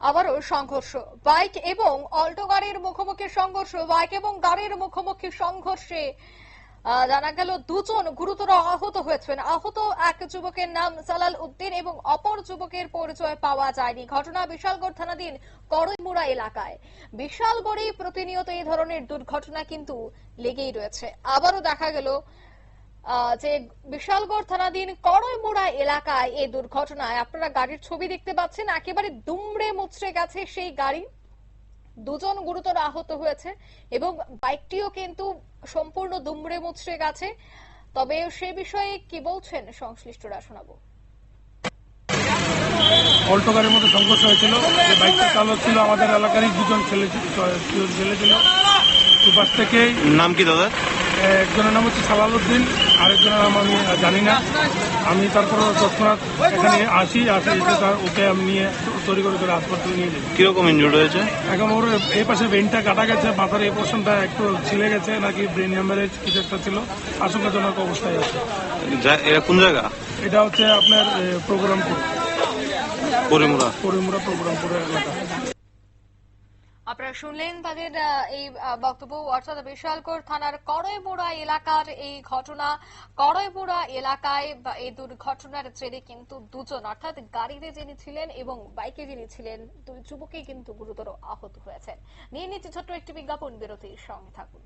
আবারও সংঘর্ষ। বাইক এবং অল্টো গাড়ির মুখোমুখি সংঘর্ষ, বাইক এবং গাড়ির মুখোমুখি সংঘর্ষে জানা গেল দুজন গুরুতর আহত হয়েছেন। আহত এক যুবকের নাম সালাল উদ্দিন এবং অপর যুবকের পরিচয় পাওয়া যায়নি। ঘটনা বিশালগড় থানাধীন করইমুড়া এলাকায়। বিশালগড়ে প্রতিনিয়ত এই ধরনের দুর্ঘটনা কিন্তু লেগেই রয়েছে। আবারও দেখা গেল যে বিশালগড় থানাধীন করইমুড়া এলাকায় এই দুর্ঘটনায় আপনারা গাড়ির ছবি দেখতে পাচ্ছেন একেবারে দুমড়ে মুচড়ে গেছে সেই গাড়ি। দুজন গুরুতর আহত হয়েছে এবং বাইকটিও কিন্তু সম্পূর্ণ দুমড়ে মুচড়ে গেছে। তবে সে বিষয়ে কি বলছেন সংশ্লিষ্টরা শোনাবো। অল্টো গাড়ির মধ্যে সংঘর্ষ হয়েছিল। যে বাইকটা চালক ছিল আমাদের এলাকারই দুজন ছেলে ছিল- ছেলে ছিল। দুপাশ থেকেই নাম কি দাদা? একজনের নাম হচ্ছে সালাল উদ্দিন আরেকজনের নাম আমি জানি না। আমি তারপর তৎক্ষণাৎ এখানে আসি আসে এসে তার ওকে আমি নিয়ে তৈরি করে করে হাসপাতালে নিয়ে যাই। কীরকম ইনজুর্ড হয়েছে? এখন ওর এই পাশে ভেনটা কাটা গেছে মাথার এই পোর্শনটা একটু ছিলে গেছে নাকি ব্রেন হ্যামারেজ কিছু একটা ছিল। আশঙ্কাজনক অবস্থায় আছে। এটা কোন জায়গা? এটা হচ্ছে আপনার প্রোগ্রামপুর পরিমুরা। পরিমুরা। প্রোগ্রামপুরের এলাকা আপনারা শুনলেন তাদের এই বক্তব্য। অর্থাৎ বিশালকোট থানার করয়বোড়া এলাকার এই ঘটনা করয়বোড়া এলাকায় এই দুর্ঘটনার জেরে কিন্তু দুজন, অর্থাৎ গাড়িতে যিনি ছিলেন এবং বাইকে যিনি ছিলেন, দুই যুবকই কিন্তু গুরুতর আহত হয়েছেন। নিয়ে নিচ্ছে ছোট্ট একটি বিজ্ঞাপন, বিরতির সঙ্গে থাকুন।